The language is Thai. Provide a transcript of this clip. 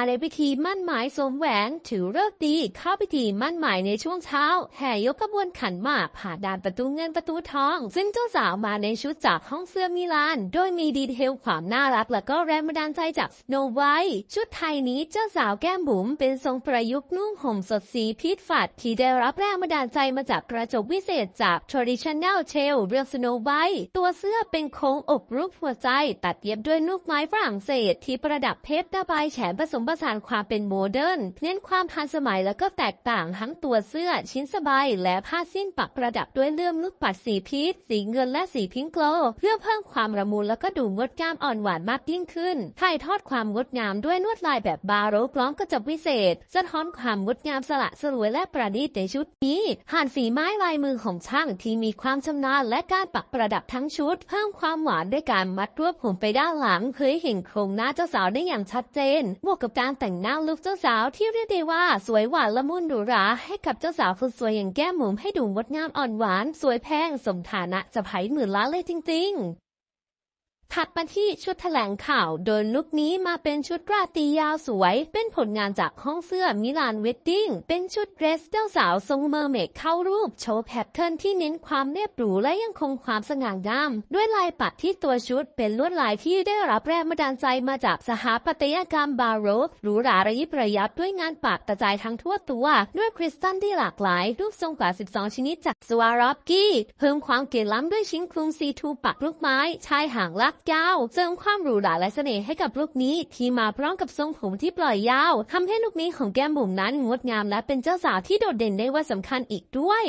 ในพิธีมั่นหมายสวมแหวนถือเลิกดีเข้าพิธีมั่นหมายในช่วงเช้า แห่ยกขบวนขันหมากผ่านด่านประตูเงินประตูทอง ซึ่งเจ้าสาวมาในชุดจากห้องเสื้อมิลาน โดยมีดีเทลความน่ารักและก็แรงบันดาลใจจากสโนไวท์ชุดไทยนี้เจ้าสาวแก้มบุ๋มเป็นทรงประยุกต์นุ่งห่มสดสีพีชฝัด ที่ได้รับแรงบันดาลใจมาจากกระจกวิเศษจาก traditional t a l เรื่องสโนไวท์ตัวเสื้อเป็นโค้งอกรูปหัวใจ ตัดเย็บด้วยลูกไม้ฝรั่งเศสที่ประดับเพชรระบแฉผสมผสานความเป็นโมเดิร์นเน้นความทันสมัยและก็แตกต่างทั้งตัวเสื้อชิ้นสบาย และผ้าสิ้นปักประดับด้วยเลื่อมลูกปัดสีพีชสีเงินและสีพิงโกลเพื่อเพิ่มความระมุนแล้วก็ดูงดงามอ่อนหวานมากยิ่งขึ้นถ่ายทอดความงดงามด้วยลวดลายแบบบาโรกล้อมกระจกวิเศษสะท้อนความงดงามสละสลวยและประณีตในชุดนี้ผ่านฝีไม้ลายมือของช่างที่มีความชำนาญและการปักประดับทั้งชุด เพิ่มความหวานด้วยการมัดรวบผมไปด้านหลังเผยเห็นโครงหน้าเจ้าสาวได้อย่างชัดเจนบวกกับการแต่งหน้าลุคเจ้าสาวที่เรียกได้ว่าสวยหวานละมุนหรูหราให้กับเจ้าสาวคนสวยอย่างแก้มหมุมให้ดูงดงามอ่อนหวาน สวยแพงสมฐานะจะไผ่หมื่นล้านเลยจริง ๆ ถัดมาที่ชุดแถลงข่าวโดยลุคนี้มาเป็นชุดราตรียาวสวย เป็นผลงานจากห้องเสื้อมิลานเวดดิ้งเป็นชุดเดรสเจ้าสาวทรงเมอร์เมดเข้ารูป โชว์แพทเทิร์นที่เน้นความเรียบหรูและยังคงความสง่างาม ด้วยลายปัดที่ตัวชุดเป็นลวดลายที่ได้รับแรงบันดาลใจมาจากสถาปัตยกรรมบาโรกหรูหราระยิบระยับด้วยงานปักกระจายทั้งทั่วตัว ด้วยคริสตัลที่หลากหลาย รูปทรงกว่า 12 ชนิดจากสวารอฟกี้เพิ่มความเก๋ล้ำด้วยชิ้นคลุมซีทูปักลูกไม้ชายหางลากยาวเสริมความหรูหราและเสน่ห์ให้กับลูกนี้ ที่มาพร้อมกับทรงผมที่ปล่อยยาวทำให้ลูกนี้ของแก้มบุ๋มนั้นงดงามและเป็นเจ้าสาวที่โดดเด่นได้ว่าสำคัญอีกด้วย